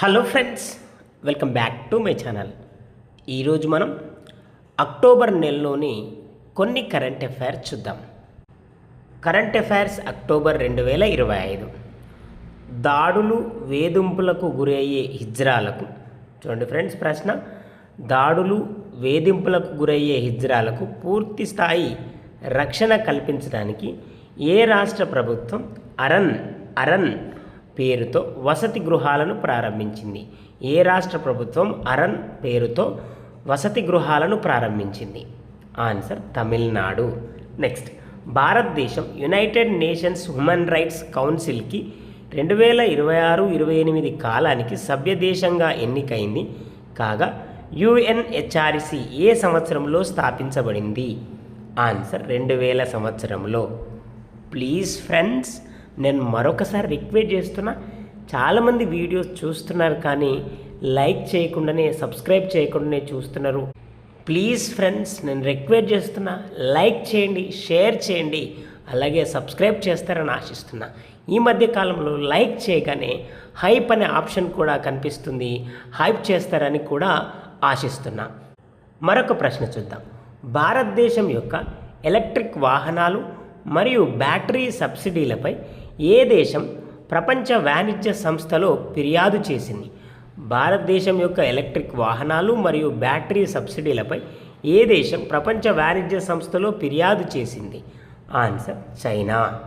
Hello friends welcome back to my channel. ఈరోజు మనం October నెలలోని కొన్ని కరెంట్ అఫైర్స్ చూద్దాం. కరెంట్ అఫైర్స్ అక్టోబర్ రెండు వేల ఇరవై ఐదు. దాడులు వేధింపులకు గురయ్యే హిజ్రాలకు. చూడండి ఫ్రెండ్స్ ప్రశ్న. దాడులు వేధింపులకు గురయ్యే హిజ్రాలకు పూర్తి స్థాయి రక్షణ కల్పించడానికి ఏ రాష్ట్ర ప్రభుత్వం అరన్ అరన్ పేరుతో వసతి గృహాలను ప్రారంభించింది. ఏ రాష్ట్ర ప్రభుత్వం అరన్ పేరుతో వసతి గృహాలను ప్రారంభించింది? Answer Tamil Nadu. Next Bharatadesham United Nations human rights కౌన్సిల్కి రెండు వేల ఇరవై ఆరు ఇరవై ఎనిమిది కాలానికి సభ్యదేశంగా ఎన్నికైంది. కాగా యుఎన్హెచ్ఆర్సి ఏ సంవత్సరంలో స్థాపించబడింది? ఆన్సర్ రెండు వేల సంవత్సరంలో. ప్లీజ్ ఫ్రెండ్స్ నేను మరొకసారి రిక్వెస్ట్ చేస్తున్నా చాలామంది వీడియోస్ చూస్తున్నారు కానీ లైక్ చేయకుండానే సబ్స్క్రైబ్ చేయకుండానే చూస్తున్నారు. ప్లీజ్ ఫ్రెండ్స్ నేను రిక్వెస్ట్ చేస్తున్నా లైక్ చేయండి షేర్ చేయండి అలాగే సబ్స్క్రైబ్ చేస్తారని ఆశిస్తున్నా. ఈ మధ్య కాలంలో లైక్ చేయగానే హైప్ అనే ఆప్షన్ కూడా కనిపిస్తుంది. హైప్ చేస్తారని కూడా ఆశిస్తున్నా. మరొక ప్రశ్న చూద్దాం. భారతదేశం యొక్క ఎలక్ట్రిక్ వాహనాలు మరియు బ్యాటరీ సబ్సిడీలపై ఏ దేశం ప్రపంచ వాణిజ్య సంస్థలో ఫిర్యాదు చేసింది? భారతదేశం యొక్క ఎలక్ట్రిక్ వాహనాలు మరియు బ్యాటరీ సబ్సిడీలపై ఏ దేశం ప్రపంచ వాణిజ్య సంస్థలో ఫిర్యాదు చేసింది? Answer China.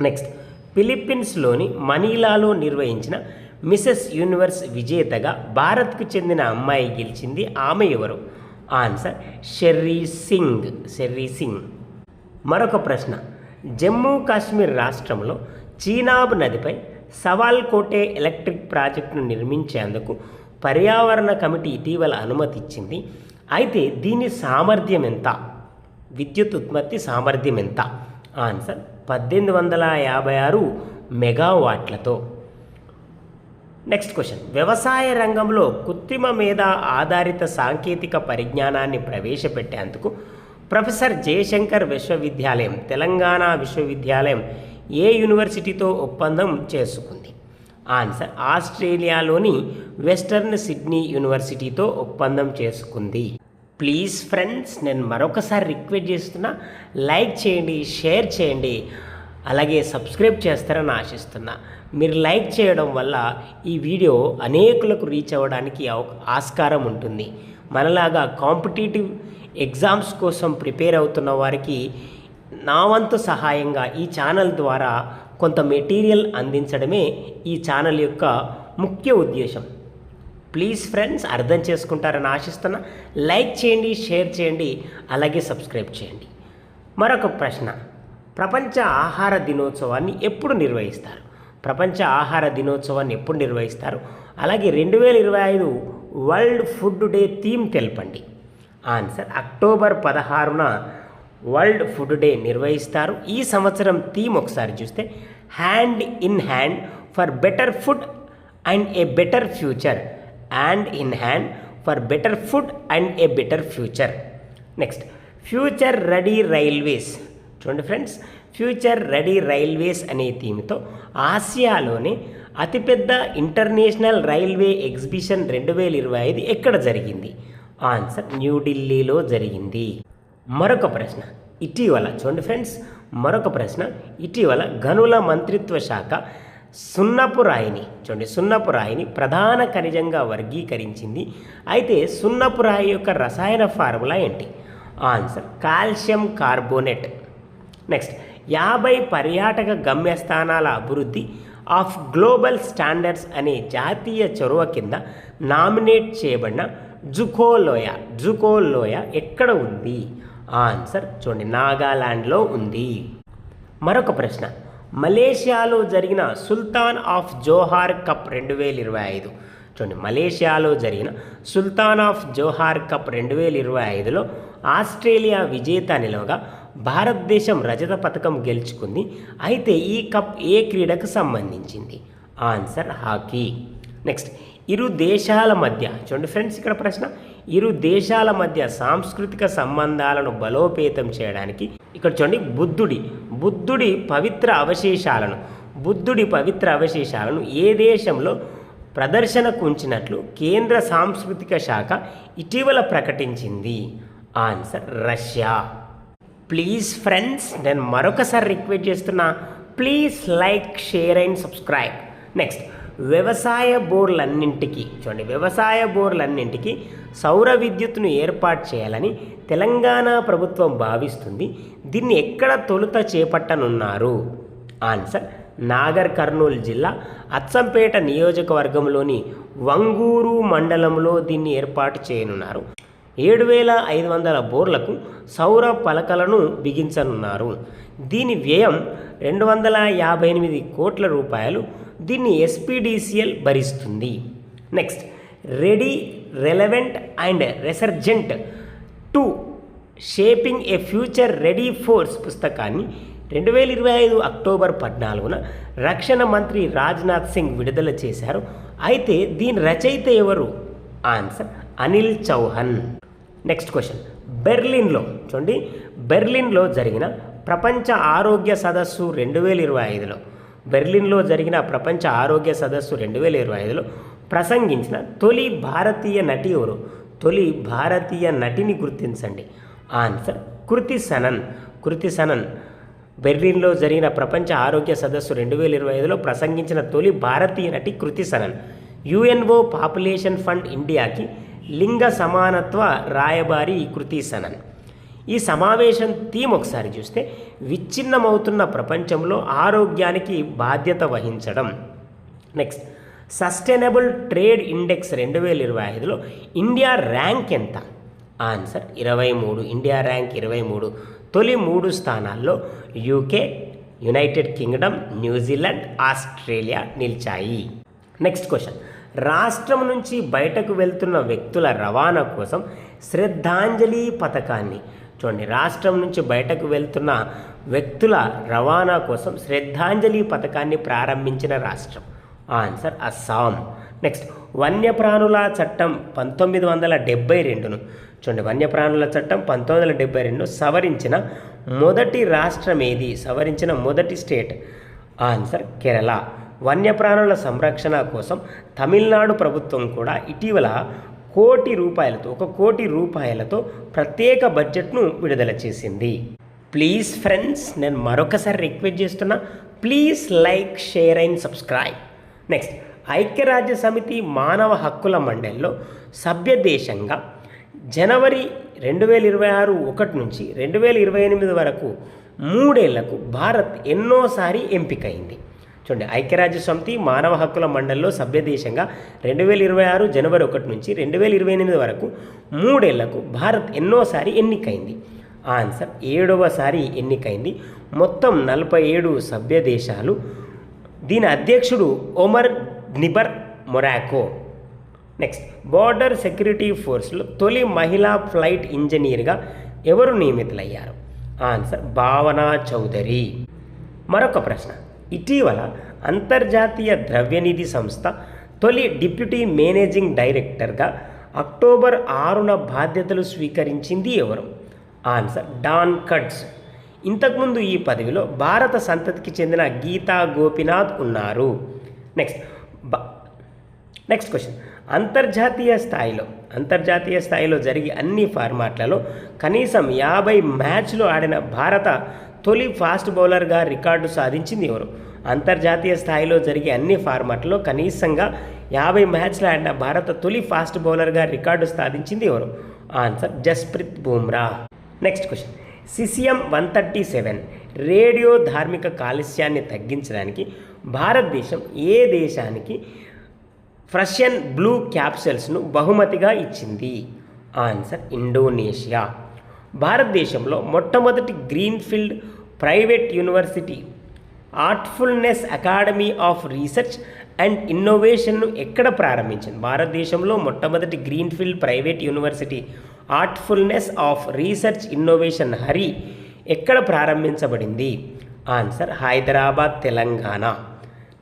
నెక్స్ట్ ఫిలిప్పీన్స్లోని మనీలాలో నిర్వహించిన మిసెస్ యూనివర్స్ విజేతగా భారత్కు చెందిన అమ్మాయి గెలిచింది ఆమె ఎవరు? ఆన్సర్ షెర్రీ సింగ్. షెర్రీ సింగ్. మరొక ప్రశ్న జమ్మూ కాశ్మీర్ రాష్ట్రంలో చీనాబ్ నదిపై సవాల్ కోటే ఎలక్ట్రిక్ ప్రాజెక్టును నిర్మించేందుకు పర్యావరణ కమిటీ ఇటీవల అనుమతి ఇచ్చింది అయితే దీని సామర్థ్యం ఎంత? విద్యుత్ ఉత్పత్తి సామర్థ్యం ఎంత? ఆన్సర్ పద్దెనిమిది వందల యాభై ఆరు మెగావాట్లతో. Next question. వ్యవసాయ రంగంలో కృత్రిమ మీద ఆధారిత సాంకేతిక పరిజ్ఞానాన్ని ప్రవేశపెట్టేందుకు ప్రొఫెసర్ జయశంకర్ విశ్వవిద్యాలయం తెలంగాణ విశ్వవిద్యాలయం ఏ యూనివర్సిటీతో ఒప్పందం చేసుకుంది? ఆన్సర్ ఆస్ట్రేలియాలోని వెస్టర్న్ సిడ్నీ యూనివర్సిటీతో ఒప్పందం చేసుకుంది. ప్లీజ్ ఫ్రెండ్స్ నేను మరొకసారి రిక్వెస్ట్ చేస్తున్నా లైక్ చేయండి షేర్ చేయండి అలాగే సబ్స్క్రైబ్ చేస్తారని ఆశిస్తున్నా. మీరు లైక్ చేయడం వల్ల ఈ వీడియో అనేకులకు రీచ్ అవ్వడానికి ఆస్కారం ఉంటుంది. మనలాగా కాంపిటేటివ్ ఎగ్జామ్స్ కోసం ప్రిపేర్ అవుతున్న వారికి నా వంతు సహాయంగా ఈ ఛానల్ ద్వారా కొంత మెటీరియల్ అందించడమే ఈ ఛానల్ యొక్క ముఖ్య ఉద్దేశం. ప్లీజ్ ఫ్రెండ్స్ అర్థం చేసుకుంటారని ఆశిస్తున్నా లైక్ చేయండి షేర్ చేయండి అలాగే సబ్స్క్రైబ్ చేయండి. మరొక ప్రశ్న. ప్రపంచ ఆహార దినోత్సవాన్ని ఎప్పుడు నిర్వహిస్తారు? ప్రపంచ ఆహార దినోత్సవాన్ని ఎప్పుడు నిర్వహిస్తారు? అలాగే రెండు వేల ఇరవై ఐదు వరల్డ్ ఫుడ్ డే థీమ్ తెలపండి. ఆన్సర్ అక్టోబర్ పదహారున వరల్డ్ ఫుడ్ డే నిర్వహిస్తారు. ఈ సంవత్సరం థీమ్ ఒకసారి చూస్తే hand in hand for better food and a better future. Hand in hand for better food and a better future. Next future ready railways. చూడండి friends future ready railways అనే థీమ్తో ఆసియాలోనే అతిపెద్ద international railway exhibition రెండు వేల ఇరవై ఐదు ఎక్కడ జరిగింది? ఆన్సర్ న్యూఢిల్లీలో జరిగింది. మరొక ప్రశ్న. ఇటీవల చూడండి ఫ్రెండ్స్ మరొక ప్రశ్న. ఇటీవల గనుల మంత్రిత్వ శాఖ సున్నపు రాయిని చూడండి సున్నపు రాయిని ప్రధాన ఖనిజంగా వర్గీకరించింది. అయితే సున్నపు రాయి యొక్క రసాయన ఫార్ములా ఏంటి? Answer calcium carbonate. నెక్స్ట్ యాభై పర్యాటక గమ్యస్థానాల అభివృద్ధి ఆఫ్ గ్లోబల్ స్టాండర్డ్స్ అనే జాతీయ చొరవ కింద నామినేట్ చేయబడిన జుకోలోయ జుకోలోయ ఎక్కడ ఉంది? ఆన్సర్ చూడండి నాగాలాండ్లో ఉంది. మరొక ప్రశ్న మలేషియాలో జరిగిన సుల్తాన్ ఆఫ్ జోహార్ కప్ రెండు వేల ఇరవై ఐదు. చూడండి మలేషియాలో జరిగిన సుల్తాన్ ఆఫ్ జోహార్ కప్ రెండు వేల ఇరవై ఐదులో ఆస్ట్రేలియా విజేత నిలవగా భారతదేశం రజత పథకం గెలుచుకుంది. అయితే ఈ కప్ ఏ క్రీడకు సంబంధించింది? Answer hockey. నెక్స్ట్ ఇరు దేశాల మధ్య చూడండి ఫ్రెండ్స్ ఇక్కడ ప్రశ్న ఇరు దేశాల మధ్య సాంస్కృతిక సంబంధాలను బలోపేతం చేయడానికి ఇక్కడ చూడండి బుద్ధుడి బుద్ధుడి పవిత్ర అవశేషాలను బుద్ధుడి పవిత్ర అవశేషాలను ఏ దేశంలో ప్రదర్శనకు ఉంచినట్లు కేంద్ర సాంస్కృతిక శాఖ ఇటీవల ప్రకటించింది? Answer Russia. ప్లీజ్ ఫ్రెండ్స్ నేను మరొకసారి రిక్వెస్ట్ చేస్తున్నా please like share and subscribe. Next వ్యవసాయ బోర్లన్నింటికి చూడండి వ్యవసాయ బోర్లన్నింటికి సౌర విద్యుత్ను ఏర్పాటు చేయాలని తెలంగాణ ప్రభుత్వం భావిస్తుంది. దీన్ని ఎక్కడ తొలుత చేపట్టనున్నారు? ఆన్సర్ నాగర్ కర్నూలు జిల్లా అచ్చంపేట నియోజకవర్గంలోని వంగూరు మండలంలో దీన్ని ఏర్పాటు చేయనున్నారు. ఏడు వేల ఐదు వందల బోర్లకు సౌర పలకలను బిగించనున్నారు. దీని వ్యయం రెండు వందల యాభై ఎనిమిది కోట్ల రూపాయలు. దీన్ని ఎస్పీడీసీఎల్ భరిస్తుంది. Next ready relevant and resurgent to shaping a future ready force పుస్తకాన్ని రెండు వేల ఇరవై ఐదు అక్టోబర్ పద్నాలుగున రక్షణ మంత్రి రాజ్నాథ్ సింగ్ విడుదల చేశారు. అయితే దీని రచయిత ఎవరు? Answer Anil Chauhan. Next question బెర్లిన్లో చూడండి బెర్లిన్లో జరిగిన ప్రపంచ ఆరోగ్య సదస్సు రెండు వేల ఇరవై ఐదులో బెర్లిన్లో జరిగిన ప్రపంచ ఆరోగ్య సదస్సు రెండు వేల ఇరవై ఐదులో ప్రసంగించిన తొలి భారతీయ నటి ఎవరు? తొలి భారతీయ నటిని గుర్తించండి. ఆన్సర్ కృతి సనన్. కృతి సనన్ బెర్లిన్లో జరిగిన ప్రపంచ ఆరోగ్య సదస్సు రెండు వేల ఇరవై ఐదులో ప్రసంగించిన తొలి భారతీయ నటి Kriti Sanon. UNO population fund ఇండియాకి లింగ సమానత్వ రాయబారి కృతి సనన్. ఈ సమావేశం థీమ్ ఒకసారి చూస్తే విచ్ఛిన్నమవుతున్న ప్రపంచంలో ఆరోగ్యానికి బాధ్యత వహించడం. నెక్స్ట్ సస్టైనబుల్ ట్రేడ్ ఇండెక్స్ రెండు వేల ఇరవై ఐదులో ఇండియా ర్యాంక్ ఎంత? ఆన్సర్ ఇరవై మూడు. ఇండియా ర్యాంక్ ఇరవై మూడు. తొలి మూడు స్థానాల్లో UK United Kingdom New Zealand Australia నిలిచాయి. నెక్స్ట్ క్వశ్చన్ రాష్ట్రం నుంచి బయటకు వెళ్తున్న వ్యక్తుల రవాణా కోసం శ్రద్ధాంజలి పథకాన్ని చూడండి రాష్ట్రం నుంచి బయటకు వెళ్తున్న వ్యక్తుల రవాణా కోసం శ్రద్ధాంజలి పథకాన్ని ప్రారంభించిన రాష్ట్రం. ఆన్సర్ అస్సాం. నెక్స్ట్ వన్యప్రాణుల చట్టం పంతొమ్మిది వందల డెబ్బై రెండును. చూడండి వన్యప్రాణుల చట్టం పంతొమ్మిది వందల డెబ్బై రెండు సవరించిన మొదటి రాష్ట్రం ఏది? సవరించిన మొదటి స్టేట్. ఆన్సర్ కేరళ. వన్యప్రాణుల సంరక్షణ కోసం తమిళనాడు ప్రభుత్వం కూడా ఇటీవల కోటి రూపాయలతో ఒక కోటి రూపాయలతో ప్రత్యేక బడ్జెట్ను విడుదల చేసింది. ప్లీజ్ ఫ్రెండ్స్ నేను మరొకసారి రిక్వెస్ట్ చేస్తున్నా please like share and subscribe. Next ఐక్యరాజ్య సమితి మానవ హక్కుల మండలిలో సభ్య దేశంగా జనవరి రెండు వేల ఇరవై ఆరు ఒకటి నుంచి రెండు వేల ఇరవై ఎనిమిది వరకు మూడేళ్ళకు భారత్ ఎన్నోసారి ఎంపికైంది. చూడండి ఐక్యరాజ్య సమితి మానవ హక్కుల మండలిలో సభ్య దేశంగా రెండు వేల ఇరవై ఆరు జనవరి ఒకటి నుంచి రెండు వేల ఇరవై ఎనిమిది వరకు మూడేళ్ళకు భారత్ ఎన్నోసారి ఎన్నికైంది? ఆన్సర్ ఏడవసారి ఎన్నికైంది. మొత్తం నలభై ఏడు సభ్య దేశాలు. దీని అధ్యక్షుడు ఒమర్ నిబర్ మొరాకో. నెక్స్ట్ బార్డర్ సెక్యూరిటీ ఫోర్స్లో తొలి మహిళా ఫ్లైట్ ఇంజనీర్గా ఎవరు నియమితులయ్యారు? ఆన్సర్ భావనా చౌదరి. మరొక ప్రశ్న. ఇటీవల అంతర్జాతీయ ద్రవ్యనిధి సంస్థ తొలి డిప్యూటీ మేనేజింగ్ డైరెక్టర్గా అక్టోబర్ ఆరున బాధ్యతలు స్వీకరించింది ఎవరు? Answer Dan Katz. ఇంతకుముందు ఈ పదవిలో భారత సంతతికి చెందిన గీతా గోపినాథ్ ఉన్నారు. నెక్స్ట్ నెక్స్ట్ క్వశ్చన్ అంతర్జాతీయ స్థాయిలో అంతర్జాతీయ స్థాయిలో జరిగే అన్ని ఫార్మాట్లలో కనీసం యాభై మ్యాచ్లు ఆడిన భారత తొలి ఫాస్ట్ బౌలర్గా రికార్డు సాధించింది ఎవరు? అంతర్జాతీయ స్థాయిలో జరిగే అన్ని ఫార్మాట్లలో కనీసంగా యాభై మ్యాచ్లు ఆడిన భారత తొలి ఫాస్ట్ బౌలర్గా రికార్డు సాధించింది ఎవరు? Answer Jasprit Bumrah. Next question. Caesium one thirty seven radio ధార్మిక కాలుష్యాన్ని తగ్గించడానికి భారతదేశం ఏ దేశానికి ఫ్రషియన్ బ్లూ క్యాప్సల్స్ను బహుమతిగా ఇచ్చింది? Answer Indonesia. భారతదేశంలో మొట్టమొదటి greenfield private university artfulness academy of research and ఇన్నోవేషన్ను ఎక్కడ ప్రారంభించింది? భారతదేశంలో మొట్టమొదటి greenfield private university artfulness of research innovation Hari ఎక్కడ ప్రారంభించబడింది? ఆన్సర్ హైదరాబాద్ తెలంగాణ.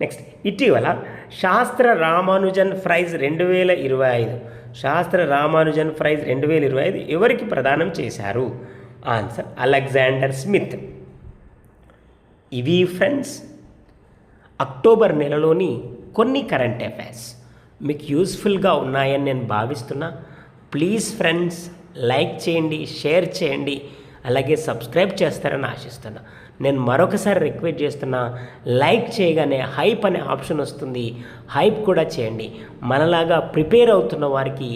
నెక్స్ట్ ఇటీవల శాస్త్ర రామానుజన్ ప్రైజ్ రెండు వేల ఇరవై ఐదు. శాస్త్ర రామానుజన్ ప్రైజ్ రెండు వేల ఇరవై ఐదు ఎవరికి ప్రదానం చేశారు? Answer Alexander Smith. ఇవి ఫ్రెండ్స్. అక్టోబర్ నెలలోని కొన్ని కరెంట్ అఫైర్స్ మీకు యూస్ఫుల్గా ఉన్నాయని నేను భావిస్తున్నా. ప్లీజ్ ఫ్రెండ్స్ లైక్ చేయండి షేర్ చేయండి అలాగే సబ్స్క్రైబ్ చేస్తారని ఆశిస్తున్నా. నేను మరొకసారి రిక్వెస్ట్ చేస్తున్నా లైక్ చేయగానే హైప్ అనే ఆప్షన్ వస్తుంది. హైప్ కూడా చేయండి. మనలాగా ప్రిపేర్ అవుతున్న వారికి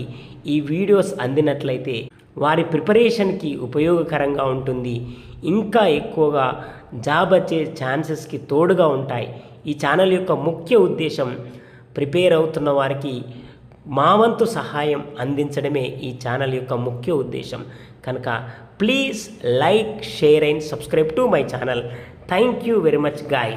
ఈ వీడియోస్ అందినట్లయితే వారి ప్రిపరేషన్కి ఉపయోగకరంగా ఉంటుంది. ఇంకా ఎక్కువగా జాబ్ వచ్చే ఛాన్సెస్కి తోడుగా ఉంటాయి. ఈ ఛానల్ యొక్క ముఖ్య ఉద్దేశం ప్రిపేర్ అవుతున్న వారికి మా వంతు సహాయం అందించడమే ఈ ఛానల్ యొక్క ముఖ్య ఉద్దేశం. కనుక please like share and subscribe to my channel. Thank you very much guys.